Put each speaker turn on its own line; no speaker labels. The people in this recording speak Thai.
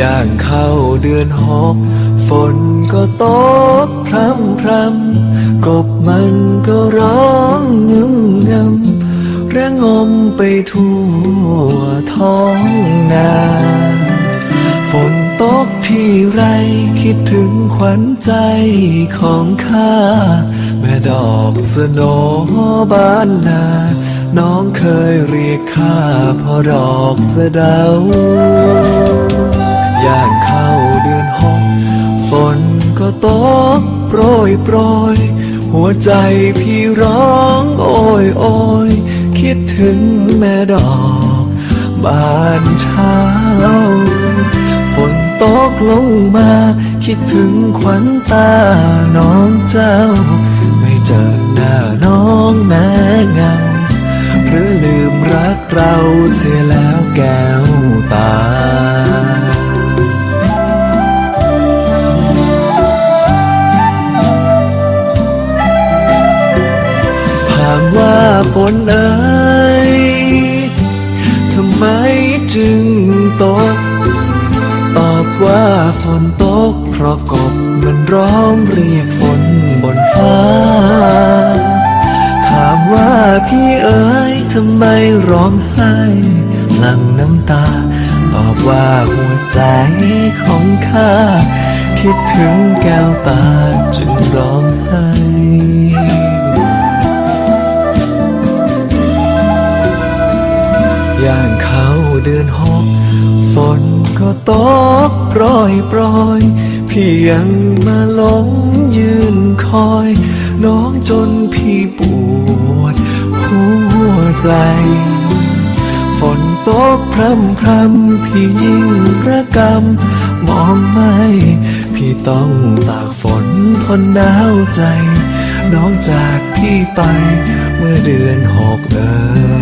ย่างเข้าเดือนหกฝนก็ตกพรำพรำกบมันก็ร้องงึมงำระงมไปทั่วท้องนาฝนตกที่ไรคิดถึงขวัญใจของข้า แม่ดอกสโนบานนา น้องเคยเรียกข้าพ่อดอกสะเดา ย่างเข้าเดือนหกฝนก็ตกโปรยโปรย หัวใจพี่ร้องโอยโอยคิดถึงแม่ดอกบานเช้า ฝนตกลงมา คิดถึงขวัญตาน้องเจ้า ไม่เจอหน้าน้องแม้เงาหรือลืมรักเราเสียแล้วแก้ว ฝนเอ๋ยทำไมจึงตก ตอบว่าฝนตก เพราะกบมันร้องเรียกฝนบนฟ้า ถามว่าพี่เอ๋ยทำไมร้องไห้หลั่งน้ำตา ตอบว่าหัวใจของข้า คิดถึงแก้วตาจึงร้องไห้ ตกโปรยโปรยพี่ยังมาหลงยืนคอย น้องจนพี่ปวด หัวใจ ฝนตกพรำพรำพี่ยิ่งระกำมองไม่ พี่ต้องตากฝนทนหนาวใจ น้องจากพี่ไปเมื่อเดือนหกเอ่ย